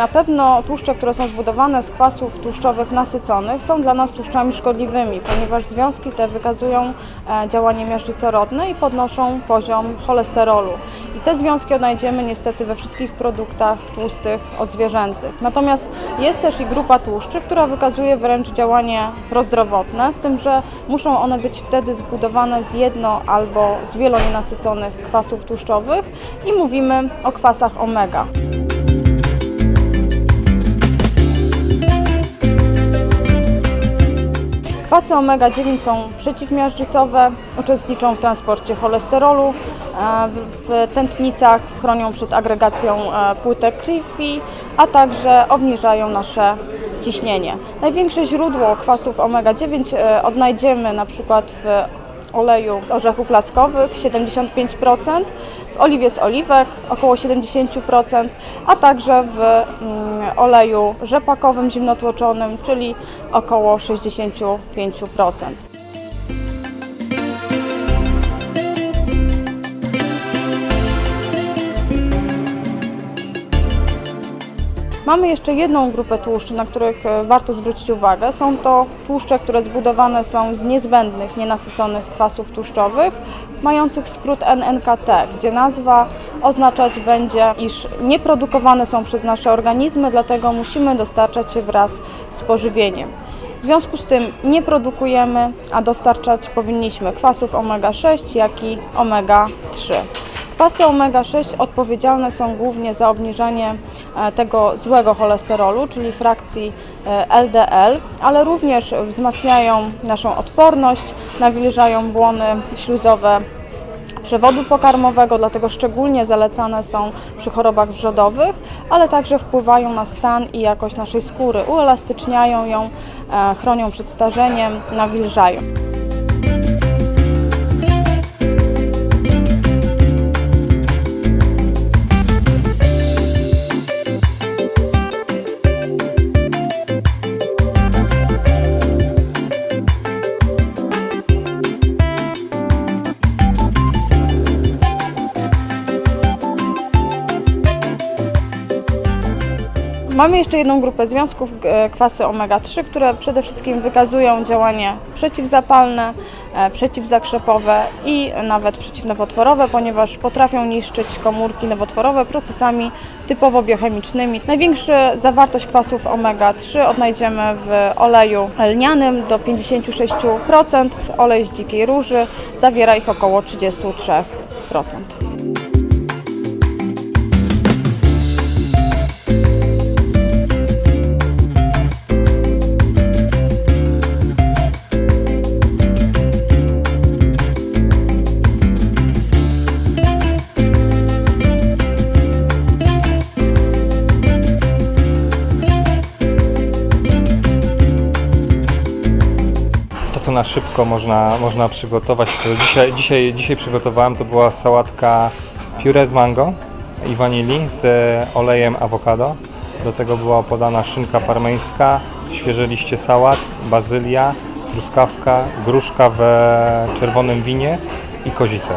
Na pewno tłuszcze, które są zbudowane z kwasów tłuszczowych nasyconych są dla nas tłuszczami szkodliwymi, ponieważ związki te wykazują e, działanie miażdżycorodne i podnoszą poziom cholesterolu. I te związki odnajdziemy niestety we wszystkich produktach tłustych odzwierzęcych. Natomiast jest też i grupa tłuszczy, która wykazuje wręcz działanie prozdrowotne, z tym, że muszą one być wtedy zbudowane z jedno albo z wielonienasyconych kwasów tłuszczowych i mówimy o kwasach omega. Kwasy omega-9 są przeciwmiażdżycowe, uczestniczą w transporcie cholesterolu e, w, tętnicach, chronią przed agregacją e, płytek krwi, a także obniżają nasze ciśnienie. Największe źródło kwasów omega-9 e, odnajdziemy na przykład w oleju z orzechów laskowych 75%, w oliwie z oliwek około 70%, a także w mm, oleju rzepakowym zimnotłoczonym, czyli około 65%. Mamy jeszcze jedną grupę tłuszczy, na których e, warto zwrócić uwagę. Są to tłuszcze, które zbudowane są z niezbędnych, nienasyconych kwasów tłuszczowych, mających skrót NNKT, gdzie nazwa oznaczać będzie, iż nie produkowane są przez nasze organizmy, dlatego musimy dostarczać je wraz z pożywieniem. W związku z tym nie produkujemy, a dostarczać powinniśmy kwasów omega-6, jak i omega-3. Kwasy omega-6 odpowiedzialne są głównie za obniżanie tego złego cholesterolu, czyli frakcji e, LDL, ale również wzmacniają naszą odporność, nawilżają błony śluzowe przewodu pokarmowego, dlatego szczególnie zalecane są przy chorobach wrzodowych, ale także wpływają na stan i jakość naszej skóry, uelastyczniają ją, e, chronią przed starzeniem, nawilżają. Mamy jeszcze jedną grupę związków, e, kwasy omega-3, które przede wszystkim wykazują działanie przeciwzapalne, e, przeciwzakrzepowe i nawet przeciwnowotworowe, ponieważ potrafią niszczyć komórki nowotworowe procesami typowo biochemicznymi. Największa zawartość kwasów omega-3 odnajdziemy w oleju lnianym do 56%, olej z dzikiej róży zawiera ich około 33%. Na szybko można, można przygotować, to dzisiaj, dzisiaj, dzisiaj przygotowałem, to była sałatka puree z mango i wanilii z olejem awokado. Do tego była podana szynka parmeńska, świeże liście sałat, bazylia, truskawka, gruszka w czerwonym winie i kozi ser.